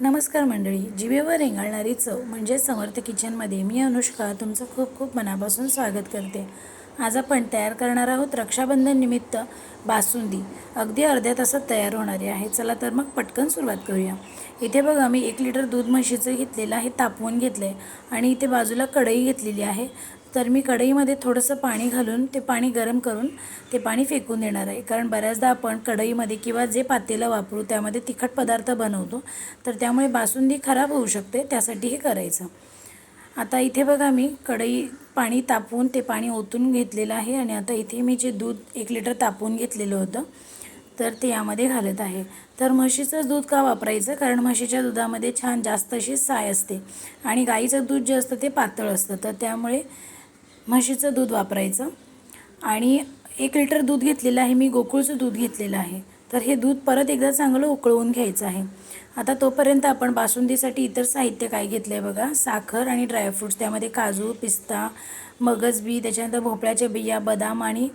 नमस्कार मंडळी जिवेवर रेंगाळणारी चव म्हणजे समर्थ किचनमध्ये मी अनुष्का तुमचं खूप खूप मनापासून स्वागत करते. आज आपण तयार करणार आहोत रक्षाबंधन निमित्त बासुंदी. अगदी अर्ध्या तासात तयार होणारी आहे. चला तर मग पटकन सुरुवात करूया. इथे बघा मी एक लिटर दूध म्हशीचं घेतलेलं आहे तापवून घेतलं आहे आणि इथे बाजूला कढई घेतलेली आहे. तर मी कढईमध्ये थोडंसं पाणी घालून ते पाणी गरम करून ते पाणी फेकून देणार आहे. कारण बऱ्याचदा आपण कढईमध्ये किंवा जे पातेलं वापरू त्यामध्ये तिखट पदार्थ बनवतो तर त्यामुळे बासुंदी खराब होऊ शकते त्यासाठी हे करायचं. आता इथे बघा मी कढई पाणी तापवून ते पाणी ओतून घेतलेलं आहे आणि आता इथे मी जे दूध एक लिटर तापवून घेतलेलं होतं तर ते यामध्ये घालत आहे. तर म्हशीचं दूध का वापरायचं? कारण म्हशीच्या दुधामध्ये छान जास्त अशी साय असते आणि गाईचं दूध जे असतं ते पातळ असतं तर त्यामुळे म्हशीचं दूध वापरायचं. आणि एक लिटर दूध घेतलेलं आहे मी गोकुळचं दूध घेतलेलं आहे. तर हे दूध परत एकदा चांगलं उकळवून घ्यायचं आहे. आता तोपर्यंत आपण बासुंदीसाठी इतर साहित्य काय घेतलं आहे बघा? साखर आणि ड्रायफ्रूट्स त्यामध्ये काजू पिस्ता मगज बी त्याच्यानंतर भोपळ्याच्या बिया बदाम आणि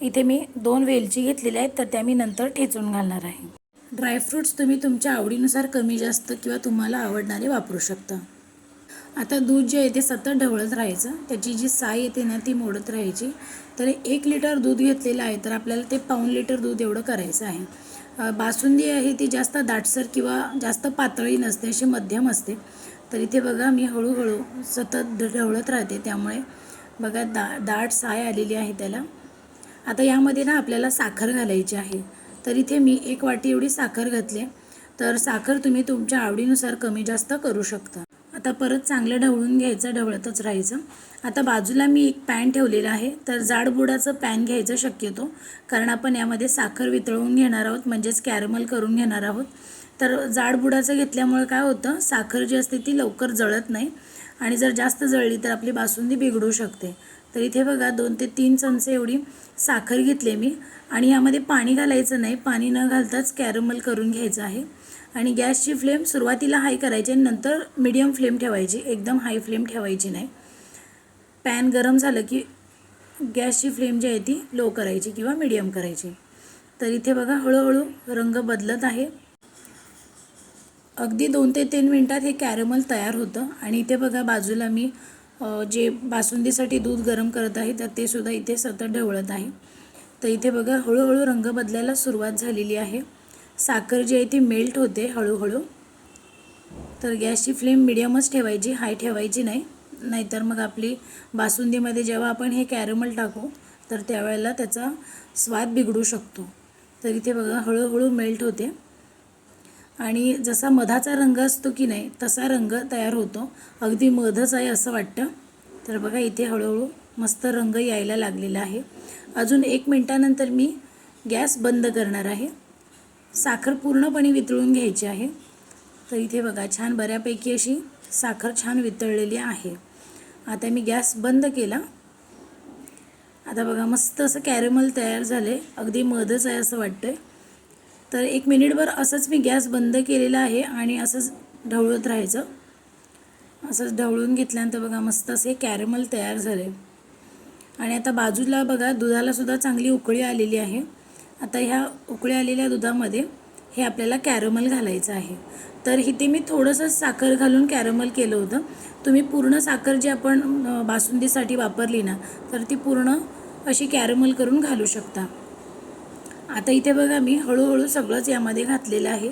इथे मी दोन वेलची घेतलेल्या आहेत तर त्या मी नंतर ठेचून घालणार आहे. ड्रायफ्रूट्स तुम्ही तुमच्या आवडीनुसार कमी जास्त किंवा तुम्हाला आवडणारे वापरू शकता. आता दूध जे आहे ते सतत ढवळत राहायचं. त्याची जी साय येते ना ती मोडत राहायची. तर एक लिटर दूध घेतलेलं आहे तर आपल्याला ते पाऊण लिटर दूध एवढं करायचं आहे. बासुंदी आहे ती जास्त दाटसर किंवा जास्त पातळी नसते अशी मध्यम असते. तर इथे बघा मी हळूहळू सतत ढवळत राहते. त्यामुळे बघा दा दाट साय आलेली आहे त्याला. आता यामध्ये ना आपल्याला साखर घालायची आहे. तर इथे मी एक वाटी एवढी साखर घातली तर साखर तुम्ही तुमच्या आवडीनुसार कमी जास्त करू शकता. आता परत चांगलं ढवळून घ्यायचं ढवळतच राहायचं. आता बाजूला मी एक पॅन ठेवलेलं आहे तर जाडबुडाचं पॅन घ्यायचं शक्यतो कारण आपण यामध्ये साखर वितळवून घेणार आहोत म्हणजेच कॅरमल करून घेणार आहोत. तर जाडबुडाचं घेतल्यामुळे काय होतं साखर जी असते ती लवकर जळत नाही आणि जर जास्त जळली तर आपली बासुंदी बिघडू शकते. तर इथे बघा दोन ते तीन चमचे एवढी साखर घेतली मी. आणि यामध्ये पाणी घालायचं नाही पाणी न घालताच कॅरमल करून घ्यायचं आहे. आणि गॅसची फ्लेम सुरुवातीला हाय करायची आणि नंतर मिडियम फ्लेम ठेवायची. एकदम हाय फ्लेम ठेवायची नाही. पॅन गरम झालं की गॅसची फ्लेम जी आहे ती लो करायची किंवा मिडियम करायची. तर इथे बघा हळूहळू रंग बदलत आहे. अगदी दोन ते तीन मिनटात हे कॅरमल तयार होतं. आणि इथे बघा बाजूला मी जे बासुंदीसाठी दूध गरम करत आहे तर ते सुद्धा इथे सतत ढवळत आहे. तर इथे बघा हळूहळू रंग बदलायला सुरुवात झालेली आहे. साखर जी आहे ती मेल्ट होते हळूहळू. तर गॅसची फ्लेम मिडियमच ठेवायची हाय ठेवायची नाही. नाहीतर मग आपली बासुंदीमध्ये जेव्हा आपण हे कॅरमल टाकू तर त्यावेळेला त्याचा स्वाद बिघडू शकतो. तर इथे बघा हळूहळू मेल्ट होते. आणि जसा मधाचा रंग असतो की नाही तसा रंग तयार होतो. अगदी मधच आहे असं वाटतं. तर बघा इथे हळूहळू मस्त रंग यायला लागलेला आहे. अजून एक मिनटानंतर मी गॅस बंद करणार आहे. साखर पूर्णपणे वितळून घ्यायची आहे. तर इथे बघा छान बऱ्यापैकी अशी साखर छान वितळलेली आहे. आता मी गॅस बंद केला. आता बघा मस्त असं कॅरेमल तयार झाले. अगदी मधच आहे असं वाटतंय. तर एक मिनिटभर असंच मी गॅस बंद केलेला आहे आणि असंच ढवळत राहायचं. असंच ढवळून घेतल्यानंतर बघा मस्त असे कॅरेमल तयार झाले. आणि आता बाजूला बघा दुधालासुद्धा चांगली उकळी आलेली आहे. आता ह्या उकळी आलेल्या दुधामध्ये हे आपल्याला कॅरमल घालायचं आहे. तर इथे मी थोडंसं साखर घालून कॅरमल केलं होतं. तुम्ही पूर्ण साखर जी आपण बासुंदीसाठी वापरली ना तर ती पूर्ण अशी कॅरमल करून घालू शकता. आता इथे बघा मी हळूहळू सगळंच यामध्ये घातलेलं आहे.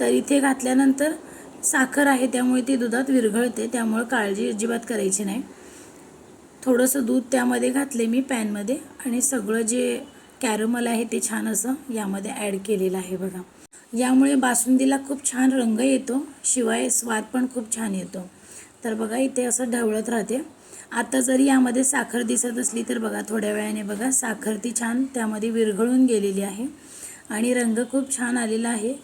तर इथे घातल्यानंतर साखर आहे त्यामुळे ती दुधात विरघळते त्यामुळे काळजी अजिबात करायची नाही. थोडंसं दूध त्यामध्ये घातले मी पॅनमध्ये आणि सगळं जे कॅरमल आहे ते छान असं यामध्ये ॲड केलेलं आहे बघा. यामुळे बासुंदीला खूप छान रंग येतो शिवाय स्वाद पण खूप छान येतो. तर बघा इथे असं ढवळत राहते. आता जरी यामध्ये साखर दिसत असली तर बघा थोड्या वेळाने बघा साखर ती छान त्यामध्ये विरघळून गेलेली आहे आणि रंग खूप छान आलेला आहे.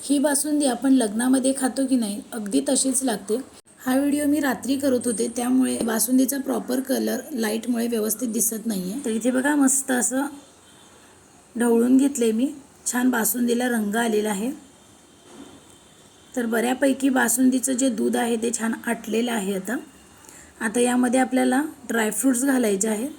ही बासुंदी आपण लग्नामध्ये खातो की नाही अगदी तशीच लागते. हा व्हिडिओ मी रात्री करत होते त्यामुळे बासुंदीचा प्रॉपर कलर लाईटमुळे व्यवस्थित दिसत नाही आहे तर इथे बघा मस्त असं ढवळून घेतले मी. छान बासुंदीला रंग आलेला आहे. तर बऱ्यापैकी बासुंदीचं जे दूध आहे ते छान आटलेलं आहे आता. आता यामध्ये आपल्याला ड्रायफ्रूट्स घालायचे आहेत.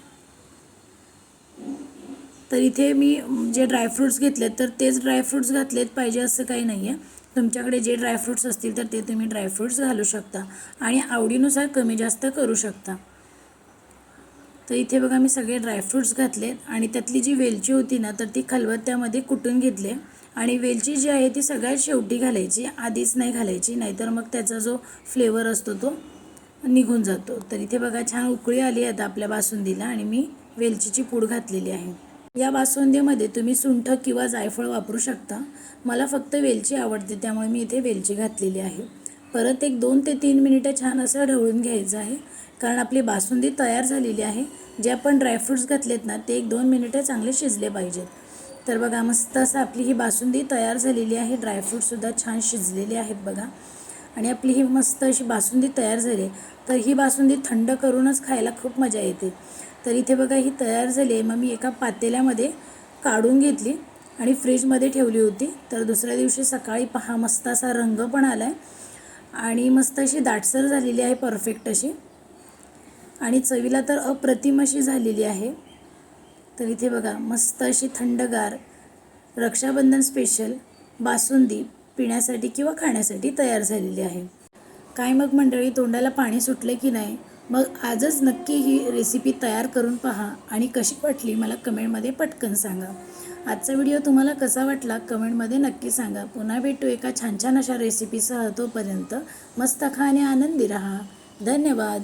तर इथे मी जे ड्रायफ्रूट्स घेतलेत तर तेच ड्रायफ्रूट्स घातलेत पाहिजे असं काही नाही आहे तुमच्याकडे जे ड्रायफ्रूट्स असतील तर ते तुम्ही ड्रायफ्रूट्स घालू शकता आणि आवडीनुसार कमी जास्त करू शकता. तर इथे बघा मी सगळे ड्रायफ्रूट्स घातले आणि त्यातली जी वेलची होती ना तर ती खलबत्त्यामध्ये कुटून घेतले. आणि वेलची जी आहे ती सगळ्यात शेवटी घालायची आधीच नाही घालायची नाहीतर मग त्याचा जो फ्लेवर असतो तो निघून जातो. तर इथे बघा छान उकळी आली आता आपल्या बासुंदीला आणि मी वेलचीची पूड घातलेली आहे. या बासुंदीमध्ये तुम्ही सुंठ किंवा जायफळ वापरू शकता. मला फक्त वेलची आवडते त्यामुळे मी इथे वेलची घातलेली आहे. परत एक दोन ते तीन मिनिटं छान असं ढवळून घ्यायचं आहे. कारण आपली बासुंदी तयार झालेली आहे. जे आपण ड्रायफ्रूट्स घातलेत ना ते एक दोन मिनिटं चांगले शिजले पाहिजेत. तर बघा मस्त असं आपली ही बासुंदी तयार झालेली आहे. ड्रायफ्रूटसुद्धा छान शिजलेले आहेत बघा. आणि आपली ही मस्त अशी बासुंदी तयार झाली तर ही बासुंदी थंड करूनच खायला खूप मजा येते. तर इथे बघा ही तयार झाली आहे. मग मी एका पातेल्यामध्ये काढून घेतली आणि फ्रीजमध्ये ठेवली होती. तर दुसऱ्या दिवशी सकाळी पहा मस्त असा रंग पण आला आहे आणि मस्त अशी दाटसर झालेली आहे परफेक्ट अशी. आणि चवीला तर अप्रतिम अशी झालेली आहे. तर इथे बघा मस्त अशी थंडगार रक्षाबंधन स्पेशल बासुंदी पिण्यासाठी किंवा खाण्यासाठी तयार झालेली आहे. काय मग मंडळी तोंडाला पाणी सुटले की नाही? मग आजच नक्की ही रेसिपी तयार करून पहा आणि कशी वाटली मला कमेंटमध्ये पटकन सांगा. आजचा व्हिडिओ तुम्हाला कसा वाटला कमेंटमध्ये नक्की सांगा. पुन्हा भेटू एका छान छान अशा रेसिपीसह तोपर्यंत मस्त खा आणि आनंदी राहा. धन्यवाद.